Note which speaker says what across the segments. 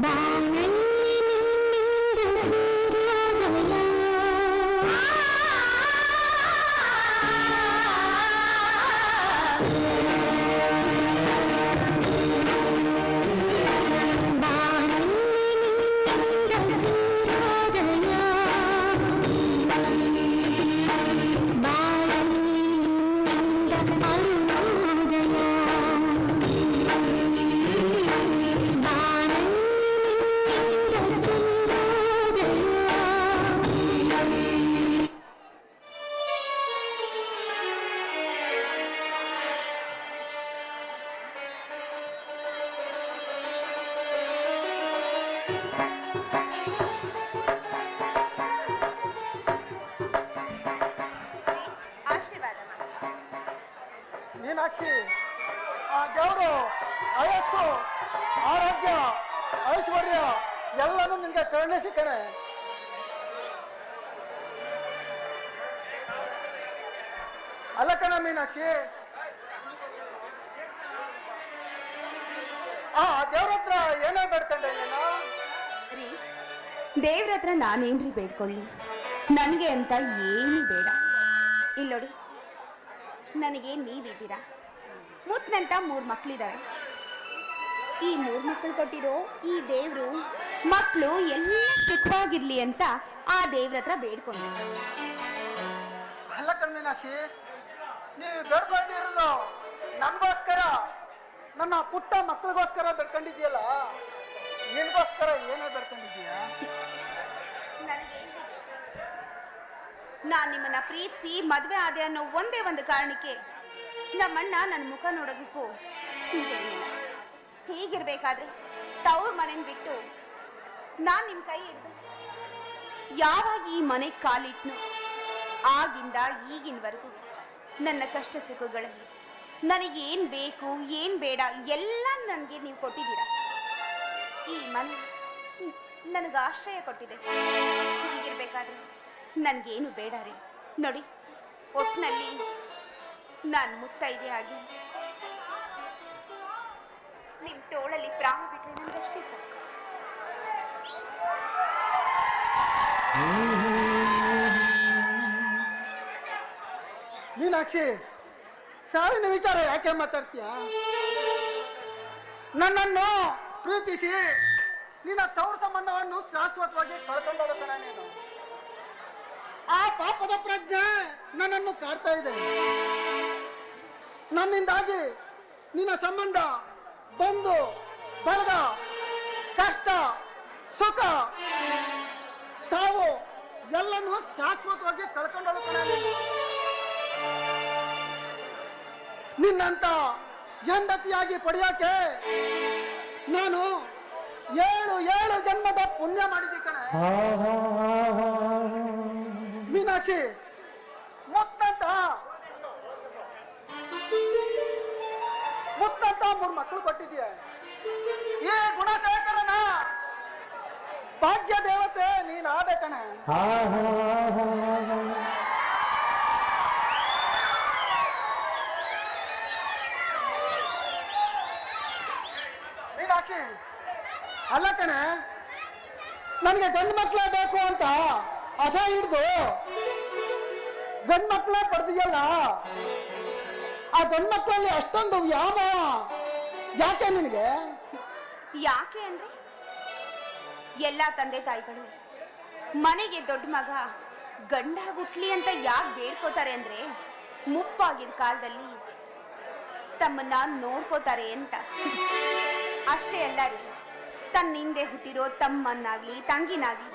Speaker 1: Bye. Meenakshi ದೇವರು ಆಯಸ್ಸು ಆರೋಗ್ಯ, ಐಶ್ವರ್ಯ, ಎಲ್ಲನೂ ನಿನ್ಗೆ ಕರುಣಿಸಿ ಕಣೆ. ಅಲ್ಲ ಕಣ ಮೀನಾಕ್ಷಿ. ಆ ದೇವ್ರ ಹತ್ರ ಏನೇ ಬೇಡ್ಕೊಂಡೆ
Speaker 2: ದೇವ್ರ ಹತ್ರ ನಾನೇನ್ರಿ ಬೇಡ್ಕೊಳ್ಳಿ? ನನಗೆ ಅಂತ ಏನು ಬೇಡ. ಇಲ್ಲೋಡಿ ನನಗೆ ನೀವಿದ್ದೀರಾ ಮುತ್ತನಂತ ಮೂರು ಮಕ್ಕಳಿದ್ದಾರೆ ಈ ಮೂರು ಮಕ್ಕಳು ಕೊಟ್ಟಿರೋ ಈ ದೇವರು ಮಕ್ಕಳು ಎಲ್ಲ ಸುಖವಾಗಿರ್ಲಿ ಅಂತ ಆ ದೇವ್ರ ಹತ್ರ ಬೇಡ್ಕೊಂಡು
Speaker 1: ಅಲ್ಲ ಕಣ್ಮೀನಾಕ್ಷಿ, ನೀವು ಬೇಡ್ಕೊಂಡಿರೋದು ನನಗೋಸ್ಕರ. ನನ್ನ ಪುಟ್ಟ ಮಕ್ಕಳಿಗೋಸ್ಕರ ಬೇಡ್ಕೊಂಡಿದ್ಯಲ್ಲ ನಿನಗೋಸ್ಕರ ಏನೋ ಬೇಡ್ಕೊಂಡಿದ್ದೀಯಾ?
Speaker 2: ನಾನು ನಿಮ್ಮನ್ನ ಪ್ರೀತಿಸಿ ಮದುವೆ ಆದೆ ಅನ್ನೋ ಒಂದೇ ಒಂದು ಕಾರಣಕ್ಕೆ ನಮ್ಮಣ್ಣ ನನ್ನ ಮುಖ ನೋಡೋದಕ್ಕೂ ಹೀಗಿರಬೇಕಾದ್ರೆ ಹೀಗಿರ್ಬೇಕಾದ್ರೆ ತವ್ರ ಮನೇನ ಬಿಟ್ಟು ನಾನು ನಿಮ್ಮ ಕೈ ಹಿಡಿದು ಯಾವಾಗ ಈ ಮನೆ ಕಾಲಿಟ್ನು ಆಗಿಂದ ಈಗಿನವರೆಗೂ ನನ್ನ ಕಷ್ಟ ಸುಖಗಳಲ್ಲಿ ನನಗೇನು ಬೇಕು, ಏನು ಬೇಡ, ಎಲ್ಲ ನನಗೆ ನೀವು ಕೊಟ್ಟಿದ್ದೀರಾ. ಈ ಮನ, ನನಗೆ ಆಶ್ರಯ ಕೊಟ್ಟಿದೆ. ಹೀಗಿರ್ಬೇಕಾದ್ರೆ ನನಗೇನು ಬೇಡ ರೀ. ನೋಡಿ ಒಟ್ಟಿನಲ್ಲಿ ನಾನು ಮುತ್ತೈದೆ ಆಗಿ ನಿಮ್ಮ ತೋಳಲ್ಲಿ ಪ್ರಾಣ ಬಿಟ್ಟರೆ ನನಗಷ್ಟೇ ಸಾಕು.
Speaker 1: ಮೀನಾಕ್ಷಿ, ಸಾವಿನ ವಿಚಾರ ಯಾಕೆ ಮಾತಾಡ್ತೀಯ? ನನ್ನನ್ನು ಪ್ರೀತಿಸಿ ನಿನ್ನ ತವ್ರ ಸಂಬಂಧವನ್ನು ಶಾಶ್ವತವಾಗಿ ಕಳ್ಕೊಂಡು ಆ ಪಾಪದ ಪ್ರಜ್ಞೆ ನನ್ನನ್ನು ಕಾಡ್ತಾ ಇದೆ. ನನ್ನಿಂದಾಗಿ ನಿನ್ನ ಸಂಬಂಧ ಬಂದು ಬಳಗ ಕಷ್ಟ, ಸುಖ, ಸಾವು ಎಲ್ಲನೂ ಶಾಶ್ವತವಾಗಿ ಕಳ್ಕೊಂಡು ನಿನ್ನಂತ ಹೆಂಡತಿಯಾಗಿ ಪಡೆಯೋಕೆ ನಾನು ಏಳು ಏಳು ಜನ್ಮದ ಪುಣ್ಯ ಮಾಡಿದ್ದೆ ಕಣ. ಮೀನಾಕ್ಷಿ ಮುತ್ತಂತ. ಮುತ್ತಂತ ಮೂರು ಮಕ್ಕಳು ಕೊಟ್ಟಿದ್ಯ. ಏ ಗುಣಶೇಖರನ ಭಾಗ್ಯ ದೇವತೆ ನೀನಾದೆ ಕಣೆ. ಅಲ್ಲ ಕಣೆ, ನನಗೆ ಗಂಡು ಮಕ್ಕಳೇ ಬೇಕು ಅಂತ ಅಜ ಹಿಡ್ದು ಗಂಡು ಮಕ್ಕಳೇ ಪಡೆದಿಯಲ್ಲ, ಆ ಗಂಡು ಮಕ್ಕಳಲ್ಲಿ ಅಷ್ಟೊಂದು ಯಾವ ಯಾಕೆ ನಿನಗೆ?
Speaker 2: ಯಾಕೆ ಅಂದ್ರೆ ಎಲ್ಲ ತಂದೆ ತಾಯಿಗಳು ಮನೆಗೆ ದೊಡ್ಡ ಮಗ ಗಂಡ ಹುಟ್ಲಿ ಅಂತ ಯಾಕೆ ಬೇಡ್ಕೋತಾರೆ ಅಂದ್ರೆ ಮುಪ್ಪಾಗಿದ್ದ ಕಾಲದಲ್ಲಿ ತಮ್ಮನ್ನ ನೋಡ್ಕೋತಾರೆ ಅಂತ. ಅಷ್ಟೇ ಅಲ್ಲ ತನ್ನ ಹಿಂದೆ ಹುಟ್ಟಿರೋ ತಮ್ಮನ್ನಾಗ್ಲಿ ತಂಗಿನಾಗ್ಲಿ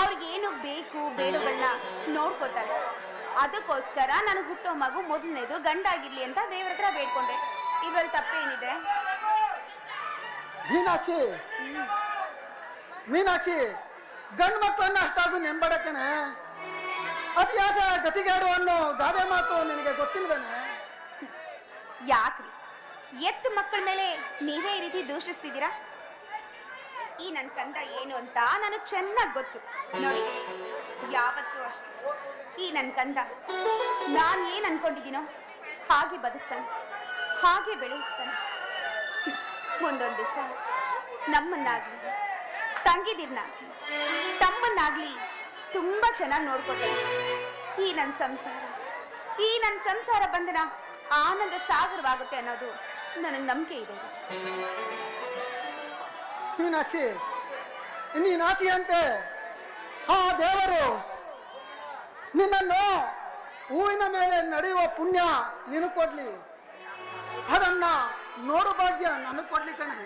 Speaker 2: ಅವ್ರಿಗೇನು ಬೇಕು ಬೇಡುಗಳನ್ನ ನೋಡ್ಕೋತಾರೆ ಅದಕ್ಕೋಸ್ಕರ ನಾನು ಹುಟ್ಟೋ ಮಗು ಮೊದಲನೇದು ಗಂಡಾಗಿರ್ಲಿ ಅಂತ ದೇವ್ರ ಹತ್ರ ಬೇಡ್ಕೊಂಡೆ. ಇದ್ರಲ್ಲಿ ತಪ್ಪೇನಿದೆ?
Speaker 1: ಮೀನಾಕ್ಷಿ! ಮೀನಾಕ್ಷಿ! ಗಂಡು ಮಕ್ಕಳನ್ನ ಅಷ್ಟಾದ್ರು ನೆಂಬಡ ಕಣೆ ಅತಿಯಾಸ ಗತಿಗೇಡು ಅನ್ನೋ ಗಾದೆ ಮಾತು ನಿನಗೆ ಗೊತ್ತಿಲ್ವೇನೆ?
Speaker 2: ಯಾಕ್ರಿ? ಎತ್ತು ಮಕ್ಕಳ ಮೇಲೆ ನೀವೇ ಈ ರೀತಿ ದೂಷಿಸ್ತಿದ್ದೀರಾ? ಈ ನನ್ನ ಕಂದ ಏನು ಅಂತ ನನಗೆ ಚೆನ್ನಾಗಿ ಗೊತ್ತು. ನೋಡಿ, ಯಾವತ್ತೂ ಅಷ್ಟೇ. ಈ ನನ್ನ ಕಂದ, ನಾನು ಏನು ಅನ್ಕೊಂಡಿದ್ದೀನೋ ಹಾಗೆ ಬದುಕ್ತಾನೆ, ಹಾಗೆ ಬೆಳೆಯುತ್ತಾನೆ. ಮುಂದೊಂದು ದಿವಸ ನಮ್ಮನ್ನಾಗ್ಲಿ ತಂಗಿದಿರ್ನ ತಮ್ಮನ್ನಾಗ್ಲಿ ತುಂಬಾ ಚೆನ್ನಾಗಿ ನೋಡ್ಕೋತಾನೆ ಈ ನನ್ನ ಸಂಸಾರ, ಈ ನನ್ನ ಸಂಸಾರ ಬಂಧನ ಆನಂದ ಸಾಗರವಾಗುತ್ತೆ ಅನ್ನೋದು ನನಗೆ ನಂಬಿಕೆ ಇದೆ.
Speaker 1: ಮೀನಾಕ್ಷಿ ನೀನಾಸಿಯಂತೆ ಆ ದೇವರು ನಿನ್ನನ್ನು ಹೂವಿನ ಮೇಲೆ ನಡೆಯುವ ಪುಣ್ಯ ನೀನು ಕೊಡ್ಲಿ. ಅದನ್ನ ನೋಡು ಭಾಗ್ಯ ನನಗೆ ಕೊಡ್ಲಿ ಕಣೆ.